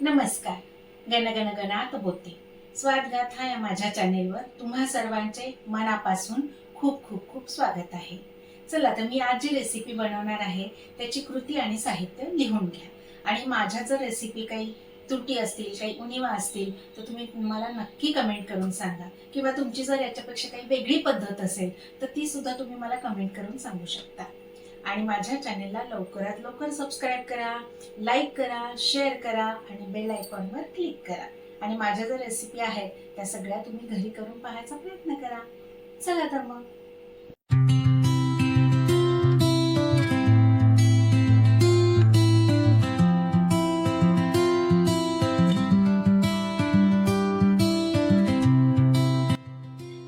नमस्कार. गण गणात बोते स्वादगाथा या माझ्या चॅनेलवर तुम्हा सर्वांचे मनापासून खूप खूप खूप स्वागत आहे. चला तर मी आज जी रेसिपी बनवणार आहे त्याची कृती आणि साहित्य लिहून घ्या. आणि माझ्या जर रेसिपी काही त्रुटी असतील काही उणिवा असतील तर तुम्ही मला नक्की कमेंट करून सांगा. किंवा तुमची जर याच्यापेक्षा काही वेगळी पद्धत असेल तर ती सुद्धा तुम्ही मला कमेंट करून सांगू शकता. आणि माझ्या चॅनेलला लवकरात लवकर सबस्क्राईब करा लाईक करा शेअर करा आणि बेल आयकॉनवर क्लिक करा. आणि माझ्या ज्या रेसिपी आहेत त्या सगळ्या तुम्ही घरी करून पाहायचा प्रयत्न करा. चला तर मग.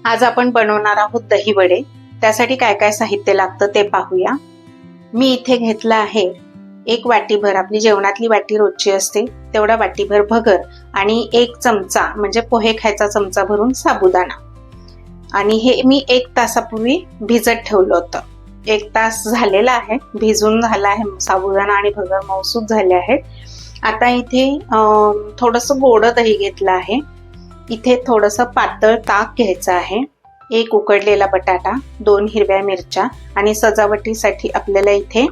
आज आपण बनवणार आहोत दही वडे. त्यासाठी काय काय साहित्य लागतं ते पाहूया. मी इथे घेतलं आहे. एक वाटीभर आपली जेवणातली वाटी रोजची असते तेवढा वाटीभर भगर आणि एक चमचा म्हणजे पोहे खायचा चमचा भरून साबुदाणा. आणि हे मी एक तासापूर्वी भिजत ठेवलं होतं. एक तास झालेला आहे भिजून झाला आहे साबुदाणा आणि भगर मौसूद झाले आहेत. आता इथे थोडंसं गोड दही घेतलं आहे. इथे थोडंसं पातळ ताक घ्यायचं आहे. एक उकडलेला बटाटा दोन हिरव्या मिरच्या आणि सजावटीसाठी आपल्याला इथे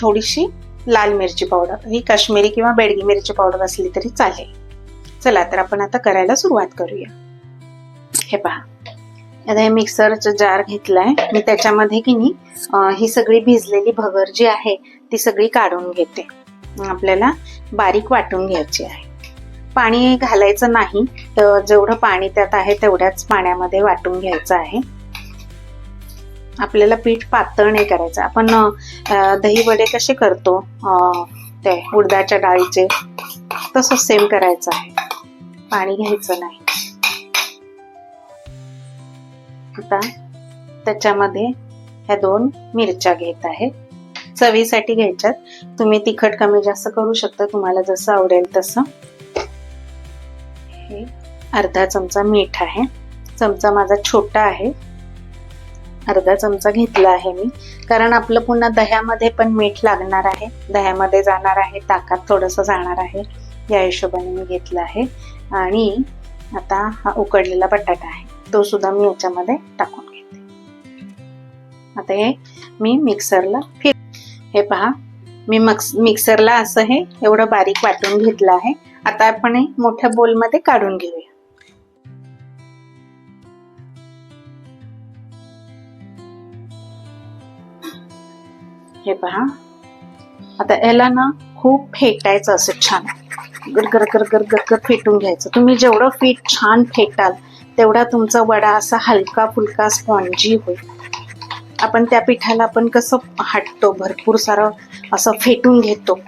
थोडीशी लाल मिरची पावडर ही काश्मीरी किंवा बेडगी मिरची पावडर असली तरी चालेल. चला तर आपण आता करायला सुरुवात करूया. हे पहा. आता हे मिक्सरचं जार घेतलाय. मी त्याच्यामध्ये की नाही ही सगळी भिजलेली भगर जी आहे ती सगळी काढून घेते. आपल्याला बारीक वाटून घ्यायची आहे. पाणी घालायचं नाही तर जेवढं पाणी त्यात आहे तेवढ्याच पाण्यामध्ये वाटून घ्यायचं आहे. आपल्याला पीठ पातळ नाही करायचं. आपण दही वडे कसे करतो? ते उडदाच्या डाळीचे तसं सेम करायचं आहे. पाणी घ्यायचं नाही. आता त्याच्यामध्ये ह्या दोन मिरच्या घेत आहे. चवीसाठी घ्यायच्यात. तुम्ही तिखट कमी जास्त करू शकता तुम्हाला जसं आवडेल तसं. आहे. अर्धा चमचा मीठ आहे. चमचा माझा छोटा आहे. अर्धा चमचा घेतला आहे मी. कारण आपलं पुन्हा दह्यामध्ये पण मीठ लागणार आहे. दह्यामध्ये जाणार आहे. ताकात थोडंसं जाणार आहे. या हिशोबाने मी घेतलं आहे. आणि आता हा उकडलेला बटाटा आहे. तो सुद्धा मी याच्यामध्ये टाकून घेते. आता हे मी मिक्सरला फिर हे पहा. मी मक्स मिक्सरला असं हे एवढं बारीक वाटून घेतलं आहे. आता आपण हे मोठ्या बोलमध्ये काढून घेऊया. हे पहा. आता याला ना खूप फेटायचं असं छान. गरगर गरगर गरगर फेटून घ्यायचं. तुम्ही जेवढं फीट छान फेटाल तेवढा तुमचा वडा असा हलका फुलका स्पॉन्जी होईल. आपण त्या पिठाला आपण कसं हाटतो भरपूर सारं असं फेटून घेतो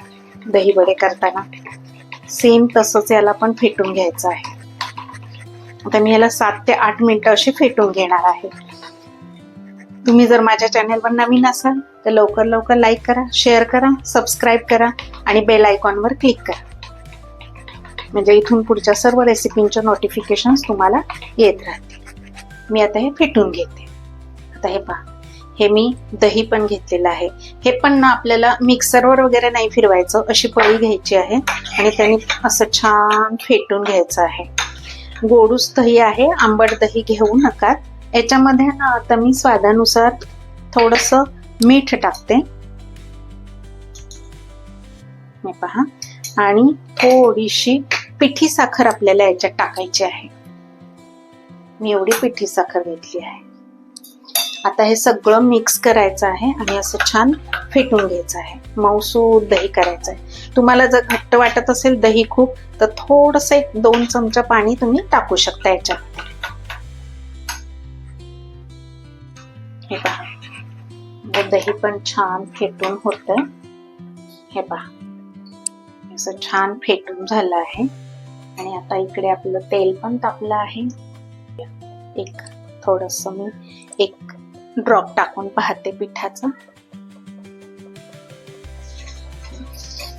दही वडे करताना. सेम तसंच याला पण फेटून घ्यायचं आहे. आता मी याला सात ते आठ मिनटं अशी फेटून घेणार आहे. तुम्ही जर माझ्या चॅनेलवर नवीन असाल तर लवकर लवकर लाईक करा शेअर करा सबस्क्राईब करा आणि बेल आयकॉनवर क्लिक करा. म्हणजे इथून पुढच्या सर्व रेसिपींच्या नोटिफिकेशन तुम्हाला येत राहतील. मी आता हे फेटून घेते. आता हे पहा. हे मी दही पण घेतलेलं आहे. हे पण ना आपल्याला मिक्सरवर वगैरे नाही फिरवायचं अशी पळी घ्यायची आहे. आणि त्याने असं छान फेटून घ्यायचं आहे. गोडूस दही आहे आंबट दही घेऊ नका. याच्यामध्ये ना आता मी स्वादानुसार थोडस मीठ टाकते. पहा. आणि थोडीशी पिठी साखर आपल्याला याच्यात टाकायची आहे. मी एवढी पिठी साखर घेतली आहे. आता हे सगळं मिक्स करायचं आहे आणि असं छान फेटून घ्यायचं आहे. मऊसूद दही करायचं आहे. तुम्हाला जर घट्ट वाटत असेल दही खूप तर थोडस एक दोन चमचा पाणी तुम्ही टाकू शकता याच्यात. हे पहा. दही पण छान फेटून होत. हे पहा. असं छान फेटून झालं आहे. आणि आता इकडे आपलं तेल पण तापलं आहे. एक थोडस मी एक ड्रॉप टाकून पाहते पिठाचा.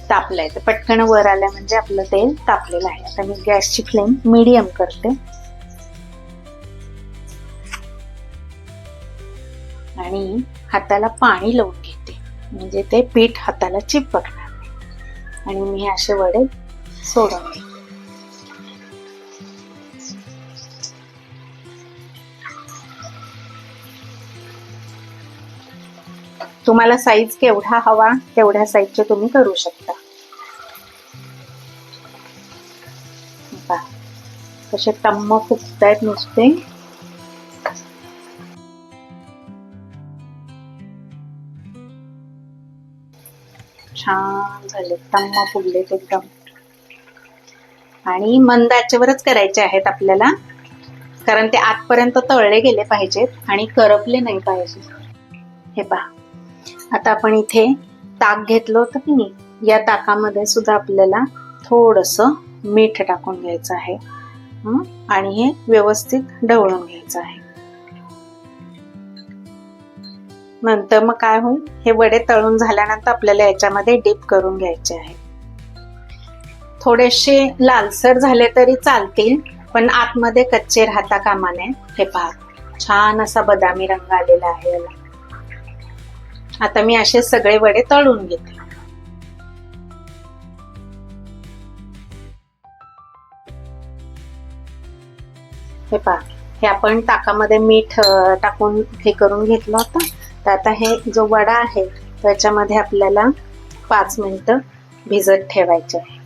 तापलंय तर पटकन वर आलं म्हणजे आपलं तेल तापलेलं आहे. आता मी गॅसची फ्लेम मीडियम करते. आणि हाताला पाणी लावून घेते. म्हणजे ते पीठ हाताला चिपकणार नाही. आणि मी असे वडे सोडून तुम्हाला साईज केवढा हवा तेवढ्या साईजचे तुम्ही करू शकता. तसे कसे टम्म फुगतायत नुसते. छान झाले टम्म फुगलेत एकदम. आणि मंद आचेवरच करायचे आहेत आपल्याला कारण ते आतपर्यंत तळले गेले पाहिजेत आणि करपले नाही पाहिजे हे पहा. आता आपण इथे ताक घेतलं होतं की नाही? या ताकामध्ये सुद्धा आपल्याला थोडस मीठ टाकून घ्यायचं आहे. आणि हे व्यवस्थित ढवळून घ्यायचं आहे. नंतर मग काय होईल? हे वडे तळून झाल्यानंतर आपल्याला याच्यामध्ये डीप करून घ्यायचे आहे. थोडेसे लालसर झाले तरी चालतील पण आतमध्ये कच्चे राहता कामा नये. हे पहा. छान असा बदामी रंग आलेला आहे याला. आता मी असे सगळे वडे तळून घेते. हे पहा हे आपण ताकामध्ये मीठ टाकून हे करून घेतलं होतं. तर आता हे जो वडा आहे त्याच्यामध्ये आपल्याला पाच मिनटं भिजत ठेवायचे आहे.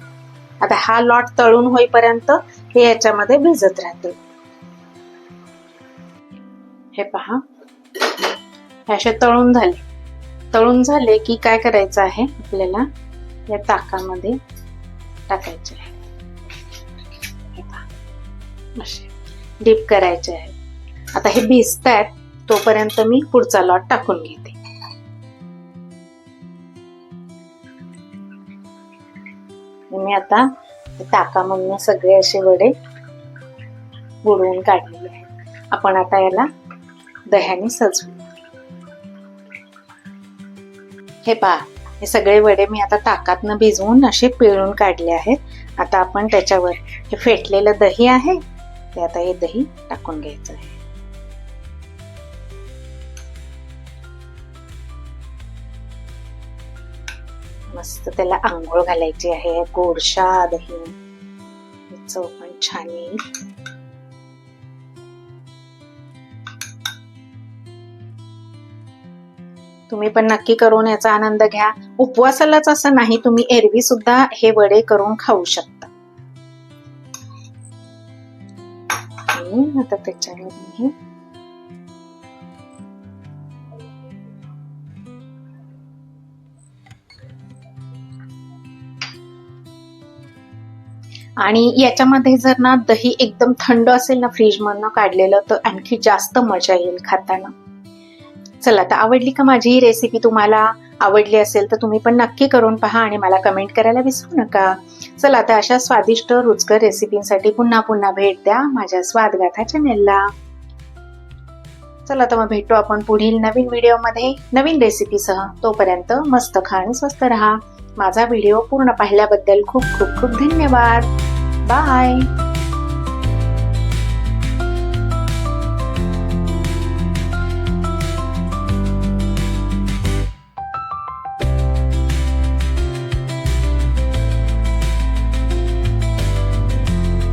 आता हा लॉट तळून होईपर्यंत हे याच्यामध्ये भिजत राहते. हे पहा हे असे तळून झाले. तळून झाले की काय करायचं आहे आपल्याला? या ताकामध्ये टाकायचे आहे. असे डीप करायचे आहे. आता हे भिजतायत तोपर्यंत मी पुढचा लॉट टाकून घेते. मी आता ताकामधून सगळे असे वडे बुडवून काढलेले आहेत. आपण आता याला दह्याने सजवू. हे पहा हे सगळे वडे मी आता ताकातनं भिजवून असे पिळून काढले आहेत. आता आपण त्याच्यावर हे फेटलेलं दही आहे ते आता हे दही टाकून घ्यायचं आहे. मस्त त्याला आंघोळ घालायची आहे गोडशा दही. चव पण छान येईल. तुम्ही पण नक्की करून याचा आनंद घ्या. उपवासालाच असं नाही तुम्ही एरवी सुद्धा हे वडे करून खाऊ शकता. आणि आता त्याच्यावर मी आणि याच्यामध्ये जर ना दही एकदम थंड असेल ना फ्रीज मधनं काढलेलं तर आणखी जास्त मजा येईल खाताना. चला तर आवडली का माझी ही रेसिपी तुम्हाला आवडली असेल तर तुम्ही पण नक्की करून पहा आणि मला कमेंट करायला विसरू नका. चला तर अशा स्वादिष्ट रुचकर रेसिपींसाठी पुन्हा पुन्हा भेट द्या माझ्या स्वादगाथा चॅनेलला चला तर मग भेटू आपण पुढील नवीन व्हिडिओमध्ये नवीन रेसिपीसह तोपर्यंत मस्त खा आणि स्वस्त राहा. माझा व्हिडिओ पूर्ण पाहिल्याबद्दल खूप खूप खूप धन्यवाद. बाय